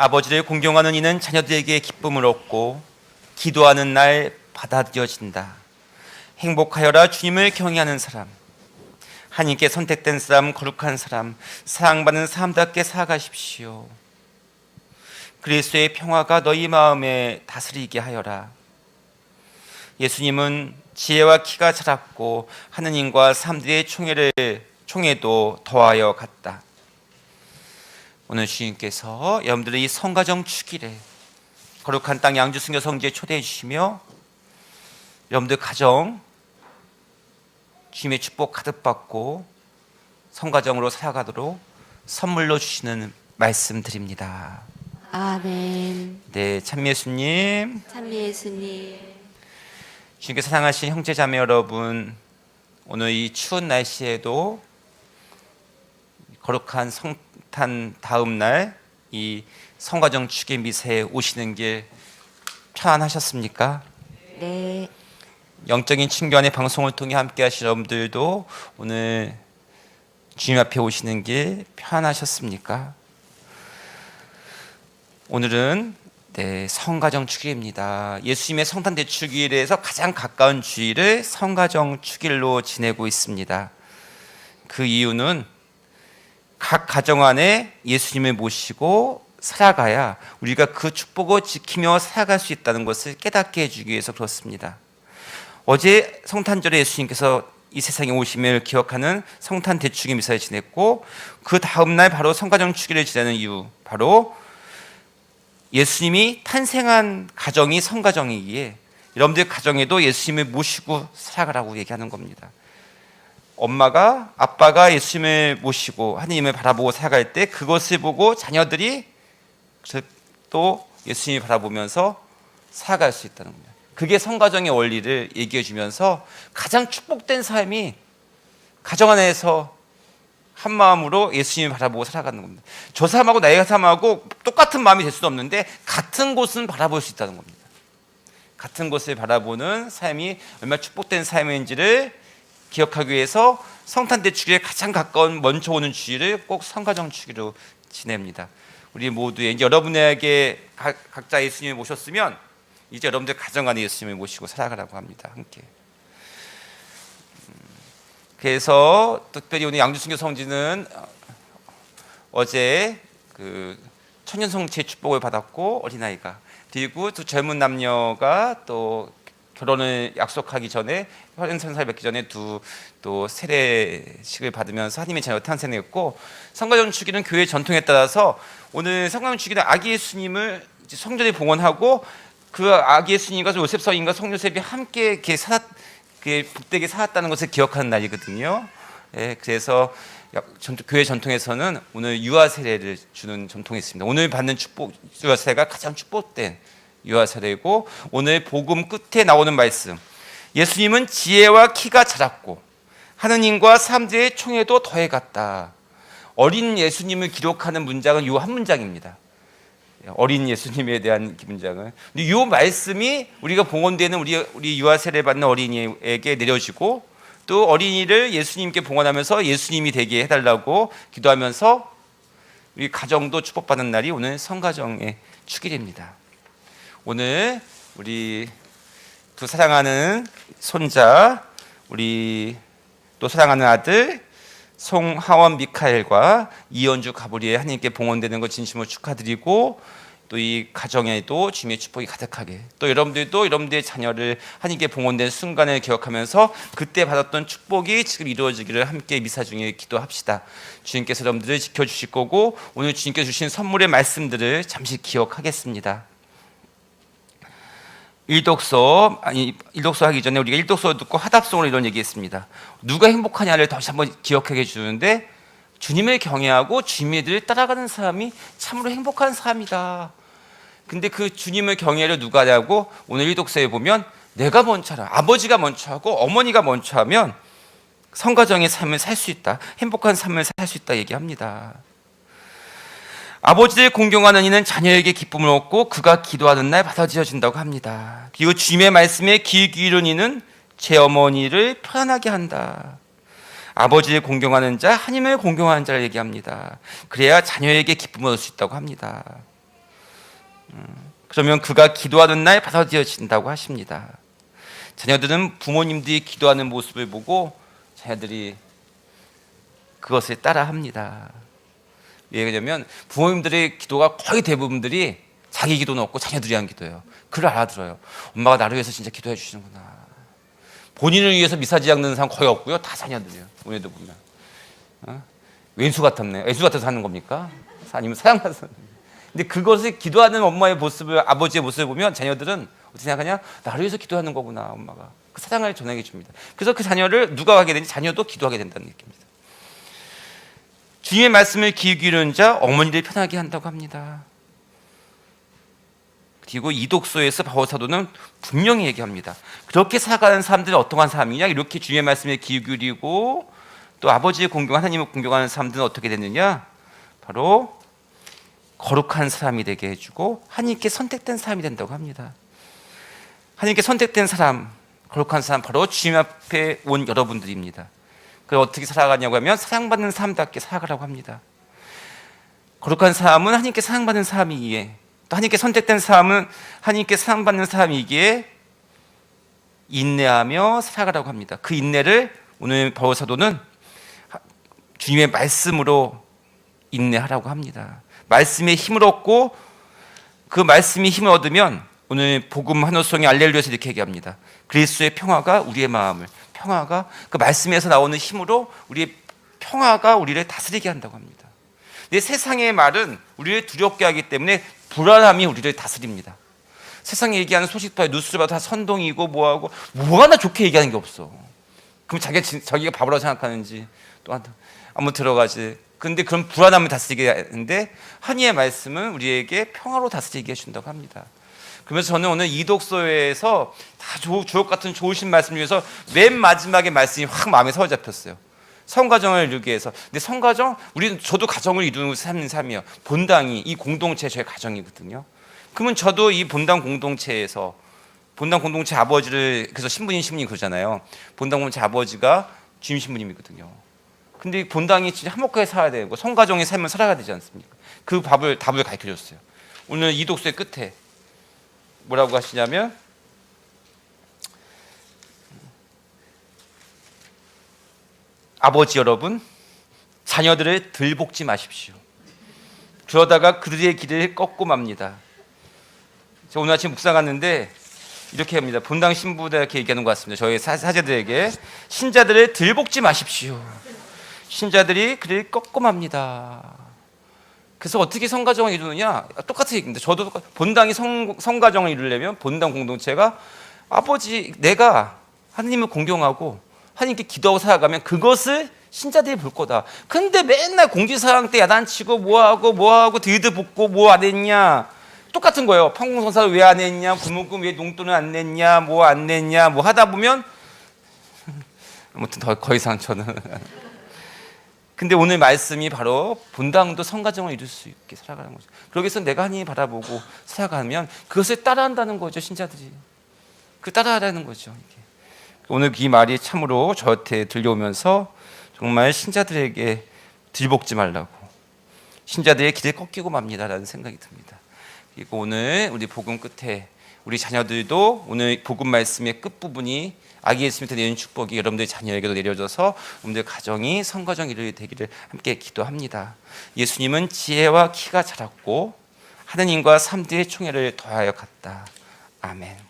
아버지를 공경하는 이는 자녀들에게 기쁨을 얻고 기도하는 날 받아들여진다. 행복하여라 주님을 경외하는 사람. 하나님께 선택된 사람, 거룩한 사람, 사랑받는 사람답게 살아가십시오. 그리스도의 평화가 너희 마음에 다스리게 하여라. 예수님은 지혜와 키가 자랐고 하느님과 사람들의 총회를 총회도 더하여 갔다. 오늘 주님께서 여러분들의 이 성가정 축일에 거룩한 땅 양주 순교 성지에 초대해 주시며 여러분들 가정 주님의 축복 가득 받고 성가정으로 살아가도록 선물로 주시는 말씀 드립니다. 아멘. 네, 참예수님, 참 예수님. 주님께 사랑하신 형제 자매 여러분, 오늘 이 추운 날씨에도 거룩한 성 탄 다음 날 이 성가정 축의 미세에 오시는 길 편안하셨습니까? 네. 영적인 친교안의 방송을 통해 함께 하신 여러분들도 오늘 주님 앞에 오시는 길 편안하셨습니까? 오늘은 네, 성가정 축일입니다. 예수님의 성탄 대축일에서 가장 가까운 주일을 성가정 축일로 지내고 있습니다. 그 이유는 각 가정 안에 예수님을 모시고 살아가야 우리가 그 축복을 지키며 살아갈 수 있다는 것을 깨닫게 해주기 위해서 그렇습니다. 어제 성탄절에 예수님께서 이 세상에 오심을 기억하는 성탄 대축의 미사를 지냈고 그 다음 날 바로 성가정 축일을 지내는 이유 바로 예수님이 탄생한 가정이 성가정이기에 여러분들 가정에도 예수님을 모시고 살아가라고 얘기하는 겁니다. 엄마가 아빠가 예수님을 모시고 하나님을 바라보고 살아갈 때 그것을 보고 자녀들이 또 예수님을 바라보면서 살아갈 수 있다는 겁니다. 그게 성가정의 원리를 얘기해 주면서 가장 축복된 삶이 가정 안에서 한 마음으로 예수님을 바라보고 살아가는 겁니다. 저 사람하고 나의 사람하고 똑같은 마음이 될 수는 없는데 같은 곳은 바라볼 수 있다는 겁니다. 같은 곳을 바라보는 삶이 얼마나 축복된 삶인지를 기억하기 위해서 성탄 대축일에 가장 가까운 먼저 오는 주일을 꼭 성가정 축일로 지냅니다. 우리 모두의 여러분에게 각, 각자 예수님을 모셨으면 이제 여러분들 가정 안에 예수님을 모시고 살아가라고 합니다. 함께. 그래서 특별히 오늘 양주순교 성지는 어제 그 천년성체 축복을 받았고 어린아이가 그리고 또 젊은 남녀가 또 결혼을 약속하기 전에 현선살 맺기 전에 두 또 세례식을 받으면서 하나님의 자녀 탄생했고 성가정 주기는 교회 전통에 따라서 오늘 성가정 주기는 아기 예수님을 성전에 봉헌하고 그 아기 예수님과 요셉 성인과 성요셉이 함께 이렇게 살았 그 복되게 살았다는 것을 기억하는 날이거든요. 예, 그래서 교회 전통에서는 오늘 유아 세례를 주는 전통이 있습니다. 오늘 받는 축복 유아 세례가 가장 축복된 유아 세례고 오늘 복음 끝에 나오는 말씀. 예수님은 지혜와 키가 자랐고 하느님과 사람들의 총회도 더해갔다. 어린 예수님을 기록하는 문장은 이 한 문장입니다. 어린 예수님에 대한 문장은. 이 말씀이 우리가 봉헌되는 우리 우리 유아 세례 받는 어린이에게 내려지고 또 어린이를 예수님께 봉헌하면서 예수님이 되게 해달라고 기도하면서 우리 가정도 축복받는 날이 오늘 성가정의 축일입니다. 오늘 우리 두 사랑하는 손자, 우리 또 사랑하는 아들 송하원 미카엘과 이연주 가브리엘 하나님께 봉헌되는 것 진심으로 축하드리고 또 이 가정에도 주님의 축복이 가득하게 또 여러분들도 여러분들의 자녀를 하나님께 봉헌된 순간을 기억하면서 그때 받았던 축복이 지금 이루어지기를 함께 미사 중에 기도합시다. 주님께서 여러분들을 지켜주실 거고 오늘 주님께서 주신 선물의 말씀들을 잠시 기억하겠습니다. 일독서 아니 일독서 하기 전에 우리가 일독서 듣고 하답성으로 이런 얘기했습니다. 누가 행복하냐를 다시 한번 기억하게 해주는데 주님을 경외하고 주님을 따라가는 사람이 참으로 행복한 사람이다. 근데 그 주님을 경외를 누가 하냐고 오늘 일독서에 보면 내가 먼저 하라. 아버지가 먼저 하고 어머니가 먼저 하면 성가정의 삶을 살 수 있다. 행복한 삶을 살 수 있다 얘기합니다. 아버지를 공경하는 이는 자녀에게 기쁨을 얻고 그가 기도하는 날 받아들여진다고 합니다. 그리고 주님의 말씀에 귀 기울이는 이는 제 어머니를 편안하게 한다. 아버지를 공경하는 자, 하나님을 공경하는 자를 얘기합니다. 그래야 자녀에게 기쁨을 얻을 수 있다고 합니다. 음, 그러면 그가 기도하는 날 받아들여진다고 하십니다. 자녀들은 부모님들이 기도하는 모습을 보고 자녀들이 그것을 따라 합니다. 왜 그러냐면 부모님들의 기도가 거의 대부분들이 자기 기도는 없고 자녀들이 한 기도예요. 그걸 알아들어요. 엄마가 나를 위해서 진짜 기도해 주시는구나. 본인을 위해서 미사지 않는 사람 거의 없고요. 다 자녀들이에요. 오늘도 보면. 어? 왼수 같았네. 애수 같아서 하는 겁니까? 아니면 겁니까? 근데 그것을 기도하는 엄마의 모습을 아버지의 모습을 보면 자녀들은 어떻게 생각하냐? 나를 위해서 기도하는 거구나 엄마가. 그 사랑을 전하게 줍니다. 그래서 그 자녀를 누가 하게 되는지 자녀도 기도하게 된다는 느낌입니다. 주님의 말씀을 기울이는 자 어머니를 편하게 한다고 합니다. 그리고 이독소에서 바울 사도는 분명히 얘기합니다. 그렇게 살아가는 사람들이 어떠한 사람이냐? 이렇게 주님의 말씀에 귀 기울이고 또 아버지의 공경, 하나님을 공경하는 사람들은 어떻게 됐느냐? 바로 거룩한 사람이 되게 해주고 하나님께 선택된 사람이 된다고 합니다. 하나님께 선택된 사람, 거룩한 사람 바로 주님 앞에 온 여러분들입니다. 그 어떻게 살아가냐고 하면 사랑받는 사람답게 살아가라고 합니다. 거룩한 사람은 하나님께 사랑받는 사람이기에 또 하나님께 선택된 사람은 하나님께 사랑받는 사람이기에 인내하며 살아가라고 합니다. 그 인내를 오늘 바울 사도는 하- 주님의 말씀으로 인내하라고 합니다. 말씀에 힘을 얻고 그 말씀이 힘을 얻으면 오늘 복음 한호성의 알렐루야에서 이렇게 얘기합니다. 그리스도의 평화가 우리의 마음을 평화가 그 말씀에서 나오는 힘으로 우리의 평화가 우리를 다스리게 한다고 합니다. 근데 세상의 말은 우리를 두렵게 하기 때문에 불안함이 우리를 다스립니다. 세상에 얘기하는 소식 봐요. 뉴스를 봐도 다 선동이고 뭐하고 뭐가 하나 좋게 얘기하는 게 없어. 그럼 자기가 진- 자기가 바보라고 생각하는지 또 한- 아무 들어가지. 근데 그런 불안함을 다스리게 하는데 한이의 말씀은 우리에게 평화로 다스리게 해준다고 합니다. 그러면서 저는 오늘 이독서에서 다 조- 주옥 같은 좋으신 말씀 중에서 맨 마지막에 말씀이 확 마음에 서잡혔어요. 성가정을 이루기 위해서. 근데 성가정, 우리는 저도 가정을 이루는 삶인 삶이에요. 본당이 이 공동체 저의 가정이거든요. 그러면 저도 이 본당 공동체에서 본당 공동체 아버지를 그래서 신부님 신부님 그러잖아요. 본당 공동체 아버지가 주임 신부님이거든요. 근데 이 본당이 진짜 화목하게 살아야 되고 성가정의 삶을 살아야 되지 않습니까? 그 밥을 답을 가르쳐 줬어요. 오늘 이 독서의 끝에 뭐라고 하시냐면 아버지 여러분 자녀들을 들볶지 마십시오. 그러다가 그들의 길을 꺾고 맙니다. 저 오늘 아침 묵상 갔는데 이렇게 합니다. 본당 신부들 이렇게 얘기하는 것 같습니다. 저희 사, 사제들에게 신자들을 들볶지 마십시오. 신자들이 그를 꺾고 맙니다. 그래서 어떻게 성가정을 이루느냐? 똑같은 얘기입니다. 저도 똑같- 본당이 성, 성가정을 이루려면 본당 공동체가 아버지 내가 하나님을 공경하고 하나님께 기도하고 살아가면 그것을 신자들이 볼 거다. 근데 맨날 공지사항 때 야단치고 뭐하고 뭐하고 드드 볶고 뭐 안 했냐? 똑같은 거예요. 판공성사를 왜 안 했냐? 부모금 왜 농돈을 안 냈냐? 뭐 안 냈냐? 뭐 하다 보면 아무튼 더, 더 이상 저는 근데 오늘 말씀이 바로 본당도 성가정을 이룰 수 있게 살아가는 거죠. 그러기 위해서 내가 하나님 바라보고 살아가면 그것을 따라한다는 거죠, 신자들이. 그 따라하라는 거죠. 이게. 오늘 이 말이 참으로 저한테 들려오면서 정말 신자들에게 들볶지 말라고 신자들의 길을 꺾이고 맙니다라는 생각이 듭니다. 그리고 오늘 우리 복음 끝에 우리 자녀들도 오늘 복음 말씀의 끝 부분이 아기 예수님한테 내는 축복이 여러분들 자녀에게도 내려져서 여러분들 가정이 성가정 이루게 되기를 함께 기도합니다. 예수님은 지혜와 키가 자랐고 하느님과 삼대의 총회를 더하여 갔다. 아멘.